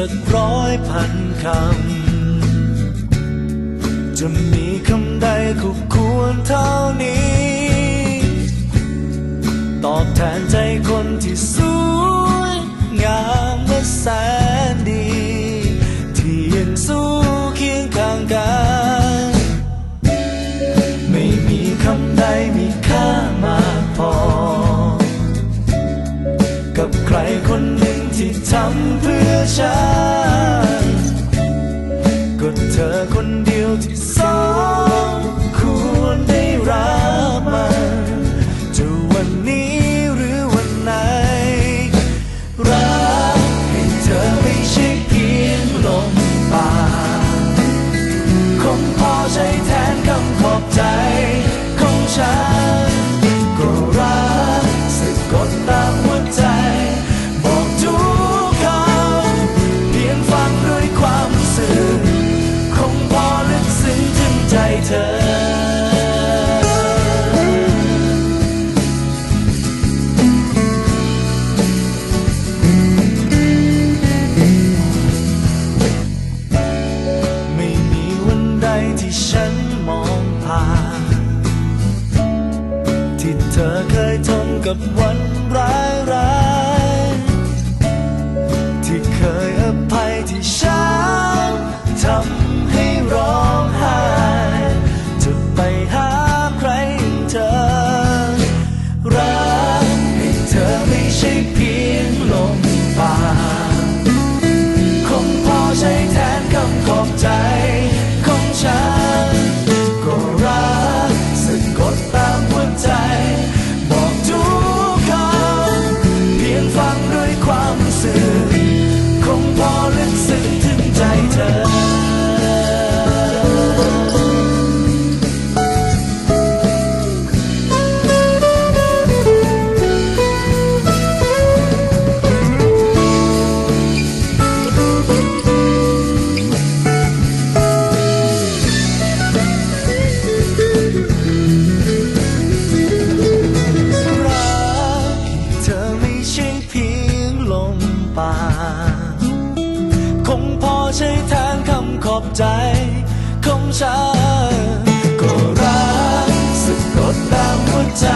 จะร้อยพันคำ จะมีคำใดคู่ควรเท่านี้ ตอบแทนใจคนที่สวยงามและแสนดี ที่ยังสู้เคียงข้างกัน ไม่มีคำใดมีค่ามากพอ กับใครคนหนึ่งที่ทำเพื่อฉัน กับวันร้ายร้ายๆที่เคยอภัยที่ฉันทำให้ร้องไห้จะไปหา คงพอใช้แทนคำขอบใจของฉันก็รักสะกดตามหัวใจ